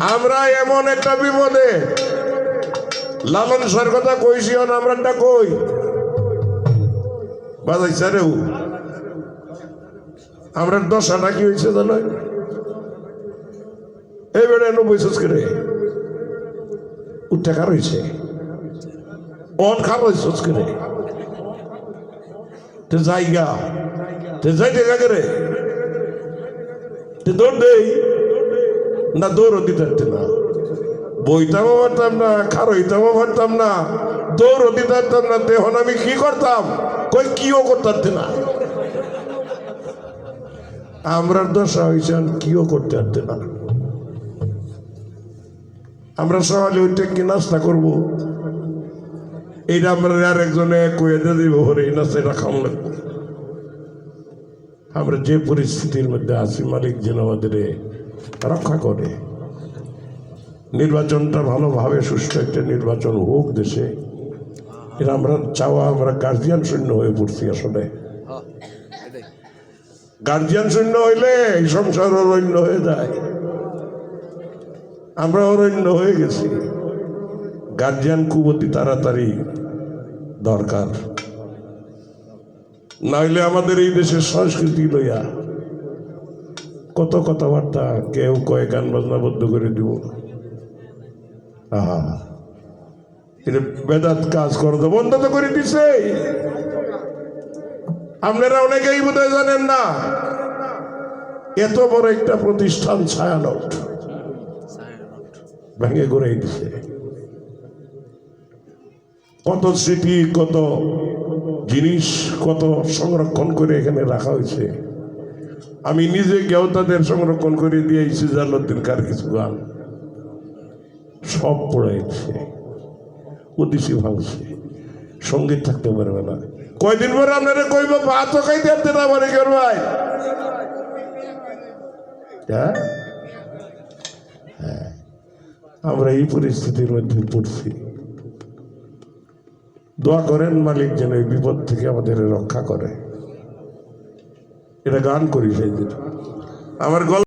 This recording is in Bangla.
আমরা এমন একটা বিপদে। লালন সার কথা কইছি আমরা একটা কই? বাজাইছে রে ও। আমরা দশাটা কি হয়েছে জানো এই বেড়ে নব্বই করে উঠে কার হয়েছে? অন খার হয়েছে করে তে জায়গা। তে যাই দেখা করে তে দৌড় দেই। না দৌড়ও দিতে পারতে না। বইতামও পারতাম না, খারইতামও পারতাম না দৌড়ও দিতে পারতাম না তখন আমি কি করতাম? কই, কিও করতে না। আমরা দশা হয়েছে কিও করতে পারতে না। আমরা সকালে ওইটা কি নাস্তা করব? এইটা আমরা আর একজনে কয়ে দিব, ওরে নাস্তা এটা খাওয়া লাগবো। আমরা যে পরিস্থিতির মধ্যে আছি, মালিক যেন আমাদের রক্ষা করে। নির্বাচনটা ভালোভাবে, সুষ্ঠু একটা নির্বাচন হোক দেশে। এটা আমরা চাওয়া, আমরা গার্জিয়ান শূন্য হয়ে পড়ছি আসলে। গার্জিয়ান শূন্য হইলে এই সংসার অরণ্য হয়ে যায়। আমরা অরণ্য হয়ে গেছি। গার্জিয়ান কুবতী তাড়াতাড়ি দরকার। নাইলে আমাদের এই দেশের সংস্কৃতি লইয়া কত কথাবার্তা কেউ কয়ে, গান বাজনা বদ্ধ করে দিব। আহা। এটা বেদাত কাজ করতে বন্ধ তো করে দিছে। আপনারা অনেকেই বোধ জানেন না, এত বড় একটা প্রতিষ্ঠান ছায়ানট ভেঙে গড়ে দিছে। কত স্মৃতি কত জিনিস কত সংরক্ষণ করে এখানে রাখা হয়েছে। আমি নিজে গেও তাদের সংরক্ষণ করে দিয়েছি জালালুদ্দিন কার কিছু গান সব পড়াইছে। উদিসি ভাঙছে। সংগীত থাকতে পারবে না। কয়দিন পরে আপনারা কইব, ভাত খাইতে পারতে না কেন ভাই? হ্যাঁ? হ্যাঁ। আমরা এই পরিস্থিতির মধ্যে পড়ছি। দোয়া করেন মালিক যেন এই বিপদ থেকে আমাদের রক্ষা করে। এটা গান করি সেই আমার গল্প